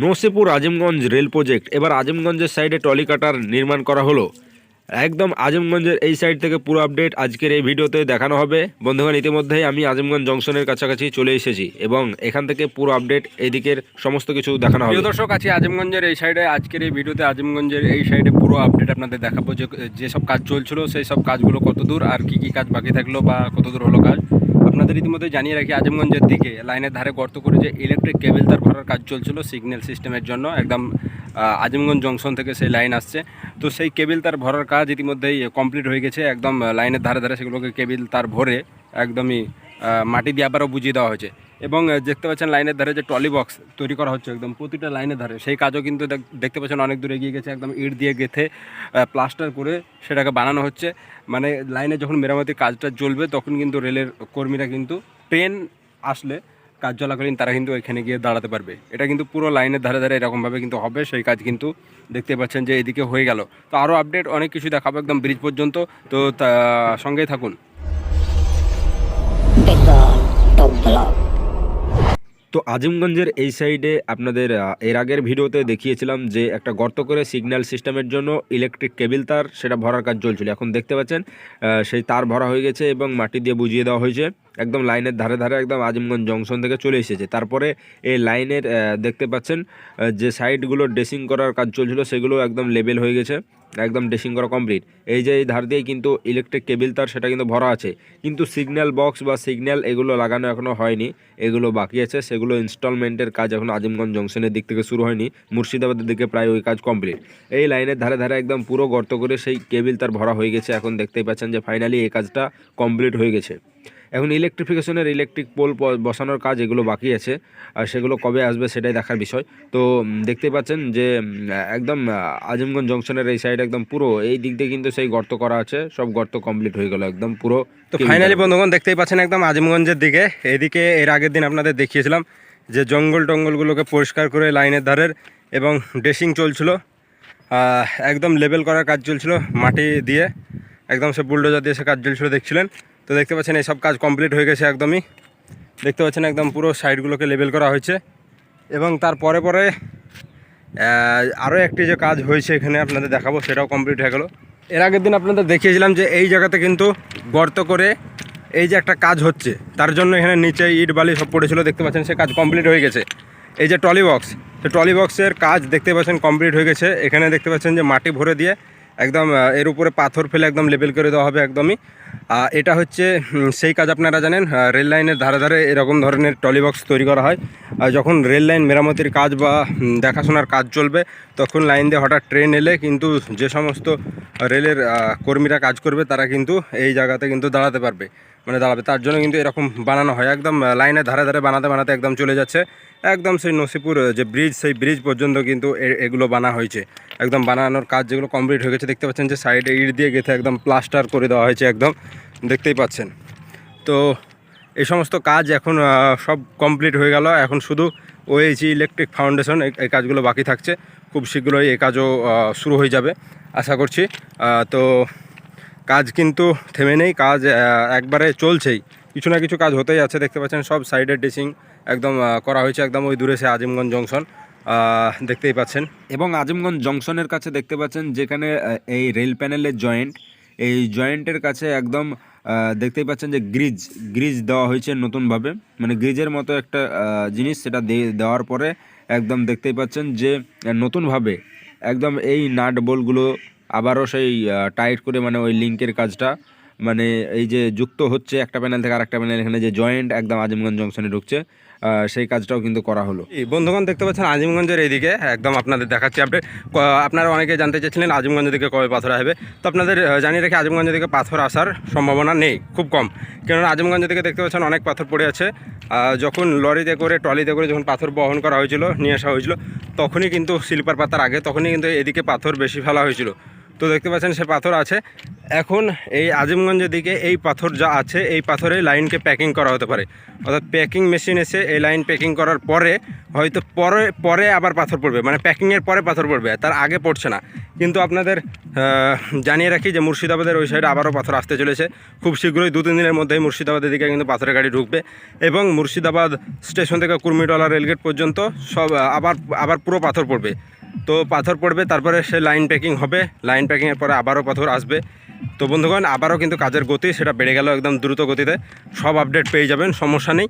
Nasipur Azimganj rail project. এবার আজিমগঞ্জের সাইডে trolley কাটার নির্মাণ করা হলো। একদম আজিমগঞ্জের এই সাইড থেকে পুরো আপডেট আজকের এই ভিডিওতে দেখানো হবে। বন্ধুগণ, ইতিমধ্যেই আমি আজিমগঞ্জ জংশনের কাছাকাছি চলে এসেছি এবং এখান থেকে পুরো আপডেট এইদিকের সমস্ত কিছু দেখানো হবে। দর্শক আছি আজিমগঞ্জের এই সাইডে, আজকের এই ভিডিওতে আজিমগঞ্জের এই সাইডে পুরো আপডেট আপনাদের দেখাবো যে যেসব কাজ চলছিল, সেই সব কাজগুলো কত দূর আর কি কি কাজ বাকি থাকল বা কত দূর হলো কাজ। আপনাদের ইতিমধ্যে জানিয়ে রাখি, আজমগঞ্জের দিকে লাইনের ধারে গর্ত করে যে ইলেকট্রিক কেবল তার ভরার কাজ চলছিল সিগন্যাল সিস্টেমের জন্য, একদম আজমগঞ্জ জংশন থেকে সেই লাইন আসছে। তো সেই কেবল তার ভরার কাজ ইতিমধ্যেই কমপ্লিট হয়ে গেছে, একদম লাইনের ধারে ধারে সেগুলোকে কেবল তার ভরে একদমই মাটি দিয়ে আবারও বুঝিয়ে দেওয়া হয়েছে। এবং দেখতে পাচ্ছেন লাইনের ধারে যে ট্রলি বক্স তৈরি করা হচ্ছে একদম, প্রতিটা লাইনের ধারে। সেই কাজও কিন্তু দেখ- দেখতে পাচ্ছেন অনেক দূরে এগিয়ে গেছে, একদম ইট দিয়ে গেথে প্লাস্টার করে সেটাকে বানানো হচ্ছে। মানে লাইনে যখন মেরামতির কাজটা চলবে, তখন কিন্তু রেলের কর্মীরা কিন্তু ট্রেন আসলে কাজ চলাকালীন তারা কিন্তু এখানে গিয়ে দাঁড়াতে পারবে। এটা কিন্তু পুরো লাইনের ধারে ধারে এরকমভাবে কিন্তু হবে, সেই কাজ কিন্তু দেখতে পাচ্ছেন যে এদিকে হয়ে গেল। তো আরও আপডেট, অনেক কিছু দেখাবো একদম ব্রিজ পর্যন্ত। তো সঙ্গেই থাকুন. তো আজিমগঞ্জের এই সাইডে আপনাদের এর আগের ভিডিওতে দেখিয়েছিলাম যে একটা গর্ত করে সিগন্যাল সিস্টেমের জন্য ইলেকট্রিক কেবিল তার, সেটা ভরার কাজ চলছিল। এখন দেখতে পাচ্ছেন সেই তার ভরা হয়ে গেছে এবং মাটি দিয়ে বুঝিয়ে দেওয়া হয়েছে। একদম লাইনের ধারে ধারে একদম আজিমগঞ্জ জংশন থেকে চলে এসেছে। তারপরে এই লাইনের দেখতে পাচ্ছেন যে সাইডগুলো ড্রেসিং করার কাজ চলছিল, সেগুলো একদম লেবেল হয়ে গেছে। একদম ড্রেসিং করা কমপ্লিট। এই যে এই ধার দিয়েই কিন্তু ইলেকট্রিক কেবিল তার সেটা কিন্তু ভরা আছে। কিন্তু সিগন্যাল বক্স বা সিগন্যাল এগুলো লাগানো এখনও হয়নি। এগুলো বাকি আছে। সেগুলো ইনস্টলমেন্টের কাজ এখন আজিমগঞ্জ জংশনের দিক থেকে শুরু হয়নি। মুর্শিদাবাদের দিকে প্রায় ওই কাজ কমপ্লিট এই লাইনের ধারে ধারে একদম পুরো গর্ত করে সেই কেবিল তার ভরা হয়ে গেছে। এখন দেখতেই পাচ্ছেন যে ফাইনালি এই কাজটা কমপ্লিট হয়ে গেছে। এখন ইলেকট্রিফিকেশনের ইলেকট্রিক পোল বসানোর কাজ এগুলো বাকি আছে আর সেগুলো কবে আসবে সেটাই দেখার বিষয়। তো দেখতেই পাচ্ছেন যে একদম আজিমগঞ্জ জংশনের এই সাইড একদম পুরো এই দিক দিয়ে কিন্তু সেই গর্ত করা আছে সব গর্ত কমপ্লিট হয়ে গেল একদম পুরো তো ফাইনালি বন্ধুগণ দেখতেই পাচ্ছেন একদম আজিমগঞ্জের দিকে এদিকে এর আগের দিন আপনাদের দেখিয়েছিলাম যে জঙ্গল টঙ্গলগুলোকে পরিষ্কার করে লাইনের ধারের এবং ড্রেসিং চলছিল একদম লেবেল করার কাজ চলছিল মাটি দিয়ে একদম সে বুলডোজার দিয়ে সে কাজ চলছিল দেখছিলেন। তো দেখতে পাচ্ছেন, এই সব কাজ কমপ্লিট হয়ে গেছে একদমই। দেখতে পাচ্ছেন একদম পুরো সাইডগুলোকে লেবেল করা হয়েছে। এবং তার পরে পরে আরও একটি যে কাজ হয়েছে এখানে আপনাদের দেখাবো, সেটাও কমপ্লিট হয়ে গেল। এর আগের দিন আপনাদের দেখিয়েছিলাম যে এই জায়গাতে কিন্তু গর্ত করে এই যে একটা কাজ হচ্ছে, তার জন্য এখানে নিচে ইট, বালি সব পড়েছিল, দেখতে পাচ্ছেন সে কাজ কমপ্লিট হয়ে গেছে। এই যে ট্রলি বক্স সে ট্রলি বক্সের কাজ দেখতে পাচ্ছেন কমপ্লিট হয়ে গেছে। এখানে দেখতে পাচ্ছেন যে মাটি ভরে দিয়ে একদম এর উপরে পাথর ফেলে একদম লেবেল করে দেওয়া হবে একদমই। এটা হচ্ছে সেই কাজ আপনারা জানেন রেল লাইনের ধারে ধারে এরকম ধরনের টলিবক্স বক্স তৈরি করা হয়। আর যখন রেল লাইন মেরামতির কাজ বা দেখাশোনার কাজ চলবে, তখন লাইন দিয়ে হঠাৎ ট্রেন এলে কিন্তু যে সমস্ত রেলের কর্মীরা কাজ করবে, তারা কিন্তু এই জায়গাতে কিন্তু দাঁড়াতে পারবে। মানে দাঁড়াবে। তার জন্য কিন্তু এরকম বানানো হয়। একদম আহ, লাইনের ধারে ধারে বানাতে বানাতে একদম চলে যাচ্ছে। একদম সেই নসিপুর যে ব্রিজ সেই ব্রিজ পর্যন্ত কিন্তু এগুলো বানা হয়েছে। একদম বানানোর কাজ যেগুলো কমপ্লিট হয়ে গেছে দেখতে পাচ্ছেন যে সাইডে ইট দিয়ে গেছে একদম প্লাস্টার করে দেওয়া হয়েছে একদম। দেখতেই পাচ্ছেন। তো এই সমস্ত কাজ এখন সব কমপ্লিট হয়ে গেল। এখন শুধু ওএইচি ইলেকট্রিক ফাউন্ডেশন এই কাজগুলো বাকি থাকছে। খুব শীঘ্রই এই কাজও শুরু হয়ে যাবে আশা করছি। তো কাজ কিন্তু থেমে নেই, কাজ একবারে চলছেই। কিছু না কিছু কাজ হতেই আছে, দেখতে পাচ্ছেন সব সাইডের ড্রেসিং একদম করা হয়েছে একদম ওই দূরে, সে আজিমগঞ্জ জংশন দেখতেই পাচ্ছেন। এবং আজিমগঞ্জ জংশনের কাছে দেখতে পাচ্ছেন যেখানে এই রেল প্যানেলের জয়েন্ট, এই জয়েন্টের কাছে একদম দেখতেই পাচ্ছেন যে গ্রিজ গ্রিজ দেওয়া হয়েছে নতুনভাবে। মানে গ্রিজের মতো একটা জিনিস সেটা দেওয়ার পরে একদম দেখতেই পাচ্ছেন যে নতুনভাবে একদম এই নাট বোলগুলো আবারও সেই টাইট করে মানে ওই লিঙ্কের কাজটা মানে এই যে যুক্ত হচ্ছে একটা প্যানেল থেকে আরেকটা প্যানেল এখানে যে জয়েন্ট একদম আজিমগঞ্জ জংশনে ঢুকছে সেই কাজটাও কিন্তু করা হলো। এই বন্ধুগণ দেখতে পাচ্ছেন আজিমগঞ্জের এইদিকে, একদম আপনাদের দেখাচ্ছি আপডেট আপনারা অনেকে জানতে চাইছিলেন আজিমগঞ্জ দিকে কবে পাথর আসবে। তো আপনাদের জানিয়ে রেখে আজিমগঞ্জ দিকে পাথর আসার সম্ভাবনা নেই, খুব কম। কেননা আজিমগঞ্জের দিকে দেখতে পাচ্ছেন অনেক পাথর পড়ে আছে। যখন লরিতে করে, ট্রলিতে করে যখন পাথর বহন করা হয়েছিল, নিয়ে আসা হয়েছিল, তখনই কিন্তু স্লিপার পাতার আগে, তখনই কিন্তু এদিকে পাথর বেশি ফেলা হয়েছিল। তো দেখতে পাচ্ছেন সে পাথর আছে। এখন এই আজিমগঞ্জের দিকে এই পাথর যা আছে, এই পাথরে লাইনকে প্যাকিং করা হতে পারে। অর্থাৎ প্যাকিং মেশিন এসে এই লাইন প্যাকিং করার পরে হয়তো পরে পরে আবার পাথর পড়বে। মানে প্যাকিংয়ের পরে পাথর পড়বে, তার আগে পড়ছে না। কিন্তু আপনাদের জানিয়ে রাখি যে মুর্শিদাবাদের ওই সাইডে আবারও পাথর আসতে চলেছে। খুব শীঘ্রই দু, তিন দিনের মধ্যেই মুর্শিদাবাদের দিকে কিন্তু পাথরের গাড়ি ঢুকবে এবং মুর্শিদাবাদ স্টেশন থেকে কুর্মিটলা রেলগেট পর্যন্ত সব, আবার আবার পুরো পাথর পড়বে। তো পাথর পড়বে, তারপরে সে লাইন প্যাকিং হবে। লাইন প্যাকিংয়ের পরে আবারও পাথর আসবে। তো বন্ধুগণ, আবারও কিন্তু কাজের গতি, সেটা বেড়ে গেল একদম দ্রুত গতিতে। সব আপডেট পেয়ে যাবেন, সমস্যা নেই।